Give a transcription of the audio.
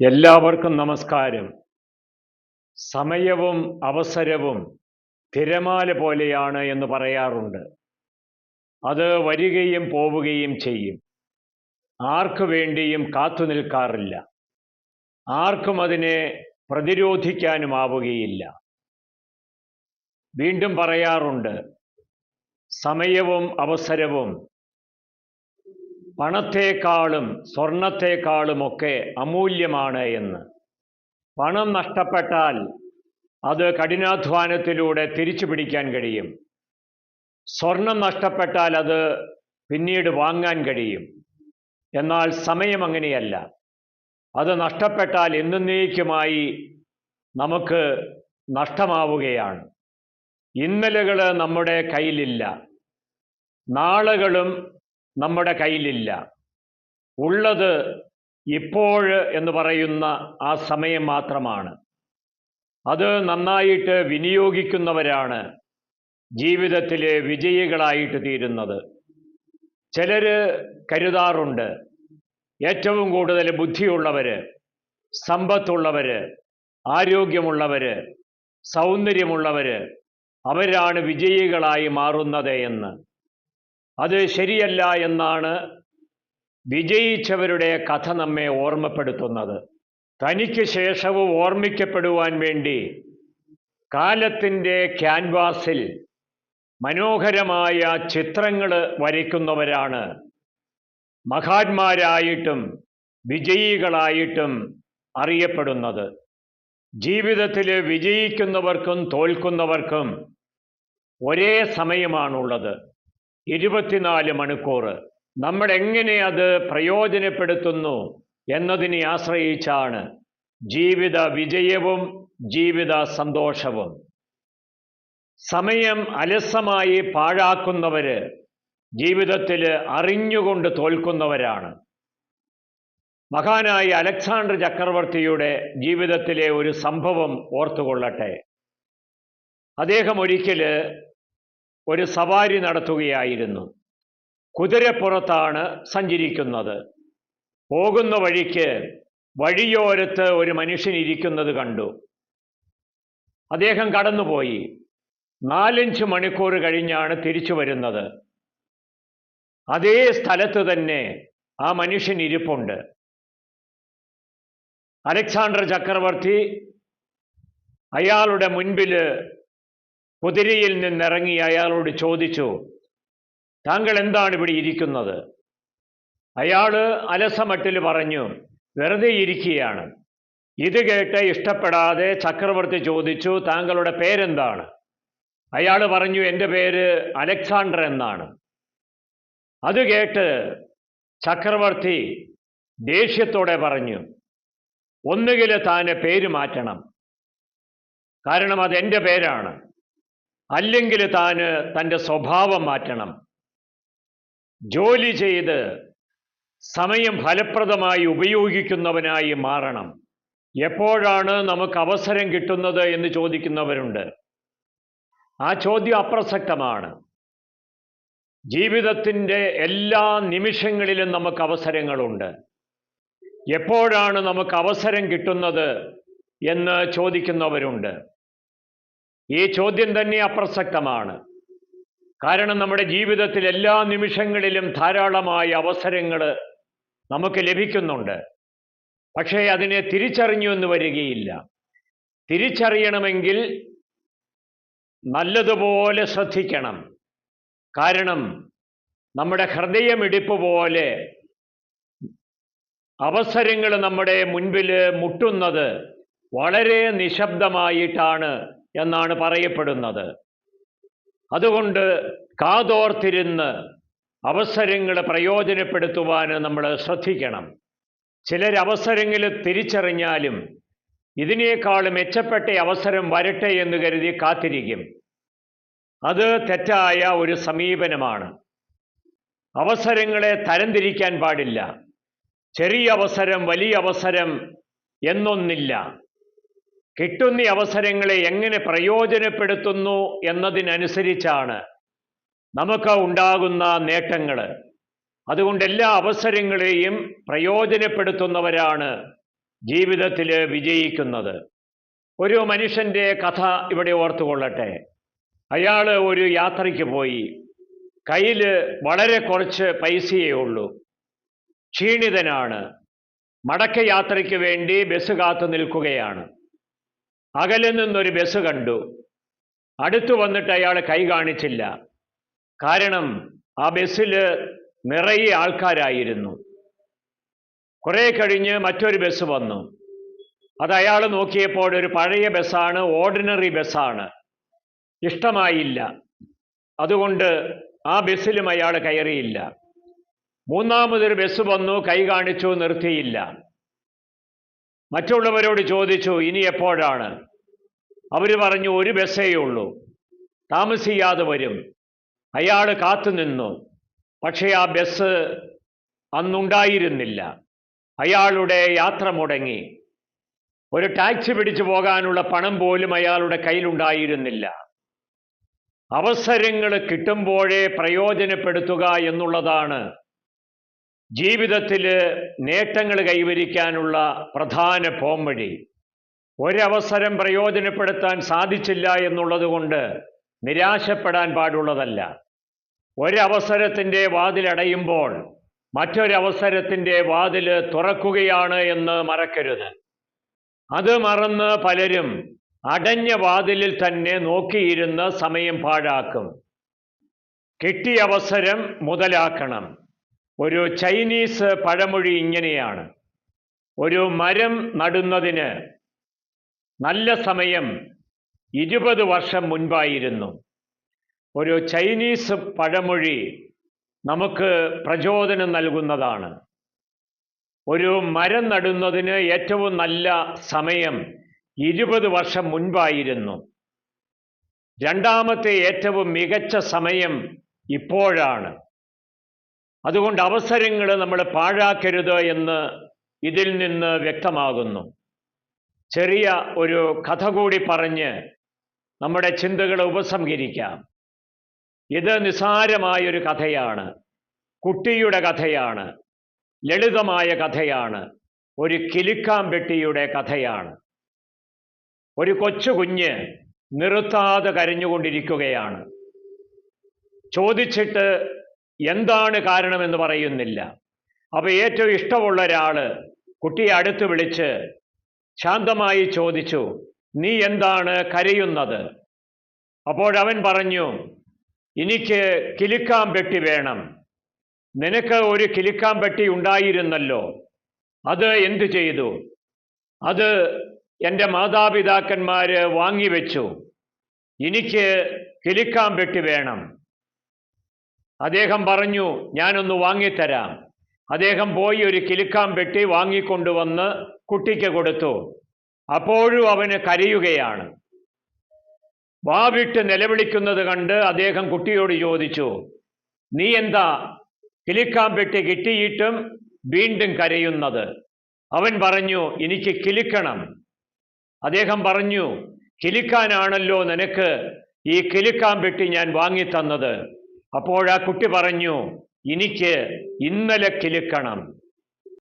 എല്ലാവർക്കും നമസ്കാരം. സമയവും അവസരവും തിരമാല പോലെയാണ് എന്ന് പറയാറുണ്ട്. അത് വരികയും പോവുകയും ചെയ്യും. ആർക്കു വേണ്ടിയും കാത്തു നിൽക്കാറില്ല. ആർക്കും അതിനെ പ്രതിരോധിക്കാനുമാവുകയില്ല. വീണ്ടും പറയാറുണ്ട് സമയവും അവസരവും പണത്തെക്കാളും സ്വർണത്തെക്കാളുമൊക്കെ അമൂല്യമാണ് എന്ന്. പണം നഷ്ടപ്പെട്ടാൽ അത് കഠിനാധ്വാനത്തിലൂടെ തിരിച്ചു പിടിക്കാൻ കഴിയും. സ്വർണം നഷ്ടപ്പെട്ടാൽ അത് പിന്നീട് വാങ്ങാൻ കഴിയും. എന്നാൽ സമയം അങ്ങനെയല്ല. അത് നഷ്ടപ്പെട്ടാൽ എന്നേക്കുമായി നമുക്ക് നഷ്ടമാവുകയാണ്. ഇന്നലകൾ നമ്മുടെ കയ്യിലില്ല. നാളുകളും നമ്മുടെ കയ്യിലില്ല. ഉള്ളത് ഇപ്പോൾ എന്ന് പറയുന്ന ആ സമയം മാത്രമാണ്. അത് നന്നായിട്ട് വിനിയോഗിക്കുന്നവരാണ് ജീവിതത്തിലെ വിജയികളായിട്ട് തീരുന്നത്. ചിലർ കരുതാറുണ്ട്. ഏറ്റവും കൂടുതൽ ബുദ്ധിയുള്ളവർ സമ്പത്തുള്ളവർ ആരോഗ്യമുള്ളവർ സൗന്ദര്യമുള്ളവർ അവരാണ് വിജയികളായി മാറുന്നത് എന്ന്. അത് ശരിയല്ല എന്നാണ് വിജയിച്ചവരുടെ കഥ നമ്മെ ഓർമ്മപ്പെടുത്തുന്നത്. തനിക്ക് ശേഷവും ഓർമ്മിക്കപ്പെടുവാൻ വേണ്ടി കാലത്തിന്റെ ക്യാൻവാസിൽ മനോഹരമായ ചിത്രങ്ങൾ വരയ്ക്കുന്നവരാണ്. മഹാന്മാരായിട്ടും വിജയികളായിട്ടും അറിയപ്പെടുന്നത്. ജീവിതത്തിൽ വിജയിക്കുന്നവർക്കും തോൽക്കുന്നവർക്കും ഒരേ സമയമാണുള്ളത്. ഇരുപത്തിനാല് മണിക്കൂർ. നമ്മൾ എങ്ങനെ അത് പ്രയോജനപ്പെടുത്തുന്നു എന്നതിനെ ആശ്രയിച്ചാണ് ജീവിത വിജയവും ജീവിത സന്തോഷവും. സമയം അലസമായി പാഴാക്കുന്നവര് ജീവിതത്തിൽ അറിഞ്ഞുകൊണ്ട് തോൽക്കുന്നവരാണ്. മഹാനായ അലക്സാണ്ടർ ചക്രവർത്തിയുടെ ജീവിതത്തിലെ ഒരു സംഭവം ഓർത്തുകൊള്ളട്ടെ. അദ്ദേഹം ഒരിക്കൽ ഒരു സവാരി നടത്തുകയായിരുന്നു. കുതിരപ്പുറത്താണ് സഞ്ചരിക്കുന്നത്. പോകുന്ന വഴിക്ക് വഴിയോരത്ത് ഒരു മനുഷ്യൻ ഇരിക്കുന്നത് കണ്ടു. അദ്ദേഹം കടന്നുപോയി. നാലഞ്ച് മണിക്കൂർ കഴിഞ്ഞാണ് തിരിച്ചു വരുന്നത്. അതേ സ്ഥലത്ത് തന്നെ ആ മനുഷ്യൻ ഇരിപ്പുണ്ട്. അലക്സാണ്ടർ ചക്രവർത്തി അയാളുടെ മുൻപിൽ കുതിരയിൽ നിന്നിറങ്ങി അയാളോട് ചോദിച്ചു താങ്കൾ എന്താണ് ഇവിടെ ഇരിക്കുന്നത്? അയാൾ അലസമട്ടിൽ പറഞ്ഞു വെറുതെ ഇരിക്കുകയാണ്. ഇത് കേട്ട് ഇഷ്ടപ്പെടാതെ ചക്രവർത്തി ചോദിച്ചു താങ്കളുടെ പേരെന്താണ്? അയാൾ പറഞ്ഞു എന്റെ പേര് അലക്സാണ്ടർ എന്നാണ്. അത് കേട്ട് ചക്രവർത്തി ദേഷ്യത്തോടെ പറഞ്ഞു ഒന്നുകിൽ താൻ പേര് മാറ്റണം. കാരണം അത് എന്റെ പേരാണ്. അല്ലെങ്കിൽ താന് തന്റെ സ്വഭാവം മാറ്റണം. ജോലി ചെയ്ത് സമയം ഫലപ്രദമായി ഉപയോഗിക്കുന്നവനായി മാറണം. എപ്പോഴാണ് നമുക്ക് അവസരം കിട്ടുന്നത് എന്ന് ചോദിക്കുന്നവരുണ്ട്. ആ ചോദ്യം അപ്രസക്തമാണ്. ജീവിതത്തിന്റെ എല്ലാ നിമിഷങ്ങളിലും നമുക്ക് അവസരങ്ങളുണ്ട്. എപ്പോഴാണ് നമുക്ക് അവസരം കിട്ടുന്നത് എന്ന് ചോദിക്കുന്നവരുണ്ട്. ഈ ചോദ്യം തന്നെ അപ്രസക്തമാണ്. കാരണം നമ്മുടെ ജീവിതത്തിൽ എല്ലാ നിമിഷങ്ങളിലും ധാരാളമായ അവസരങ്ങൾ നമുക്ക് ലഭിക്കുന്നുണ്ട്. പക്ഷേ അതിനെ തിരിച്ചറിഞ്ഞു എന്ന് വരികയില്ല. തിരിച്ചറിയണമെങ്കിൽ നല്ലതുപോലെ ശ്രദ്ധിക്കണം. കാരണം നമ്മുടെ ഹൃദയമിടിപ്പ് പോലെ അവസരങ്ങൾ നമ്മുടെ മുൻപിൽ മുട്ടുന്നത് വളരെ നിശബ്ദമായിട്ടാണ് എന്നാണ് പറയപ്പെടുന്നത്. അതുകൊണ്ട് കാതോർത്തിരുന്ന് അവസരങ്ങൾ പ്രയോജനപ്പെടുത്തുവാൻ നമ്മൾ ശ്രദ്ധിക്കണം. ചിലർ അവസരങ്ങൾ തിരിച്ചറിഞ്ഞാലും ഇതിനേക്കാൾ മെച്ചപ്പെട്ട അവസരം വരട്ടെ എന്ന് കരുതി കാത്തിരിക്കും. അത് തെറ്റായ ഒരു സമീപനമാണ്. അവസരങ്ങളെ തരംതിരിക്കാൻ പാടില്ല. ചെറിയ അവസരം വലിയ അവസരം എന്നൊന്നില്ല. കിട്ടുന്ന അവസരങ്ങളെ എങ്ങനെ പ്രയോജനപ്പെടുത്തുന്നു എന്നതിനനുസരിച്ചാണ് നമുക്ക് ഉണ്ടാകുന്ന നേട്ടങ്ങൾ അതുകൊണ്ട് എല്ലാ അവസരങ്ങളെയും പ്രയോജനപ്പെടുത്തുന്നവരാണ് ജീവിതത്തിൽ വിജയിക്കുന്നത്. ഒരു മനുഷ്യന്റെ കഥ ഇവിടെ ഓർത്തുകൊള്ളട്ടെ. അയാൾ ഒരു യാത്രയ്ക്ക് പോയി. കയ്യിൽ വളരെ കുറച്ച് പൈസയേ ഉള്ളൂ. ക്ഷീണിതനാണ്. മടക്ക യാത്രയ്ക്ക് വേണ്ടി ബസ് കാത്തു നിൽക്കുകയാണ്. അകലെ നിന്നൊരു ബസ് കണ്ടു. അടുത്തു വന്നിട്ട് അയാൾ കൈ കാണിച്ചില്ല. കാരണം ആ ബസ്സിൽ നിറയെ ആൾക്കാരായിരുന്നു. കുറെ കഴിഞ്ഞ് മറ്റൊരു ബസ് വന്നു. അത് അയാൾ നോക്കിയപ്പോൾ ഒരു പഴയ ബസ്സാണ് ഓർഡിനറി ബസ്സാണ്. ഇഷ്ടമായില്ല. അതുകൊണ്ട് ആ ബസ്സിലും അയാൾ കയറിയില്ല. മൂന്നാമതൊരു ബസ് വന്നു കൈ കാണിച്ചു നിർത്തിയില്ല. മറ്റുള്ളവരോട് ചോദിച്ചു ഇനി എപ്പോഴാണ്? അവർ പറഞ്ഞു ഒരു ബസ്സേ ഉള്ളൂ. താമസിയാതെ വരും. അയാൾ കാത്തുനിന്നു പക്ഷേ ആ ബസ് അന്നുണ്ടായിരുന്നില്ല. അയാളുടെ യാത്ര മുടങ്ങി. ഒരു ടാക്സി പിടിച്ചു പോകാനുള്ള പണം പോലും അയാളുടെ കയ്യിലുണ്ടായിരുന്നില്ല. അവസരങ്ങൾ കിട്ടുമ്പോഴേ പ്രയോജനപ്പെടുത്തുക എന്നുള്ളതാണ് ജീവിതത്തിൽ നേട്ടങ്ങൾ കൈവരിക്കാനുള്ള പ്രധാന പോംവഴി. ഒരവസരം പ്രയോജനപ്പെടുത്താൻ സാധിച്ചില്ല എന്നുള്ളത് കൊണ്ട് നിരാശപ്പെടാൻ പാടുള്ളതല്ല. ഒരവസരത്തിന്റെ വാതിലടയുമ്പോൾ മറ്റൊരവസരത്തിന്റെ വാതിൽ തുറക്കുകയാണ് എന്ന് മറക്കരുത്. അത് മറന്ന് പലരും അടഞ്ഞ വാതിലിൽ തന്നെ നോക്കിയിരുന്ന് സമയം പാഴാക്കും. കിട്ടിയ അവസരം മുതലാക്കണം. ഒരു ചൈനീസ് പഴമൊഴി ഇങ്ങനെയാണ്. ഒരു മരം നടുന്നതിന് നല്ല സമയം ഇരുപത് വർഷം മുൻപായിരുന്നു. ഒരു ചൈനീസ് പഴമൊഴി നമുക്ക് പ്രചോദനം നൽകുന്നതാണ്. ഒരു മരം നടുന്നതിന് ഏറ്റവും നല്ല സമയം ഇരുപത് വർഷം മുൻപായിരുന്നു. രണ്ടാമത്തെ ഏറ്റവും മികച്ച സമയം ഇപ്പോഴാണ്. അതുകൊണ്ട് അവസരങ്ങൾ നമ്മൾ പാഴാക്കരുത് എന്ന് ഇതിൽ നിന്ന് വ്യക്തമാകുന്നു. ചെറിയ ഒരു കഥ കൂടി പറഞ്ഞ് നമ്മുടെ ചിന്തകളെ ഉപസംഹരിക്കാം. ഇത് നിസാരമായൊരു കഥയാണ്. കുട്ടിയുടെ കഥയാണ്. ലളിതമായ കഥയാണ്. ഒരു കിലുക്കാമ്പെട്ടിയുടെ കഥയാണ്. ഒരു കൊച്ചു കുഞ്ഞ് നിർത്താതെ കരഞ്ഞുകൊണ്ടിരിക്കുകയാണ്. ചോദിച്ചിട്ട് എന്താണ് കാരണമെന്ന് പറയുന്നില്ല. അപ്പോൾ ഏറ്റവും ഇഷ്ടമുള്ള ഒരാൾ കുട്ടിയെ അടുത്ത് വിളിച്ച് ശാന്തമായി ചോദിച്ചു നീ എന്താണ് കരയുന്നത്? അപ്പോഴവൻ പറഞ്ഞു എനിക്ക് കിലുക്കാൻ പെട്ടി വേണം. നിനക്ക് ഒരു കിലുക്കാൻ പെട്ടി ഉണ്ടായിരുന്നല്ലോ. അത് എന്തു ചെയ്തു? അത് എന്റെ മാതാപിതാക്കന്മാർ വാങ്ങിവെച്ചു. എനിക്ക് കിലുക്കാൻ പെട്ടി വേണം. അദ്ദേഹം പറഞ്ഞു ഞാനൊന്ന് വാങ്ങിത്തരാം. അദ്ദേഹം പോയി ഒരു കിലുക്കാൻ പെട്ടി വാങ്ങിക്കൊണ്ടുവന്ന് കുട്ടിക്ക് കൊടുത്തു. അപ്പോഴും അവന് കരയുകയാണ്. വാവിട്ട് നിലവിളിക്കുന്നത് കണ്ട് അദ്ദേഹം കുട്ടിയോട് ചോദിച്ചു നീ എന്താ കിലുക്കാൻ വെട്ടി കിട്ടിയിട്ടും വീണ്ടും കരയുന്നത്? അവൻ പറഞ്ഞു എനിക്ക് കിലുക്കണം. അദ്ദേഹം പറഞ്ഞു കിലുക്കാനാണല്ലോ നിനക്ക് ഈ കിലുക്കാൻ വെട്ടി ഞാൻ വാങ്ങിത്തന്നത്. അപ്പോൾ ആ കുട്ടി പറഞ്ഞു എനിക്ക് ഇന്നലെ കിലുക്കണം.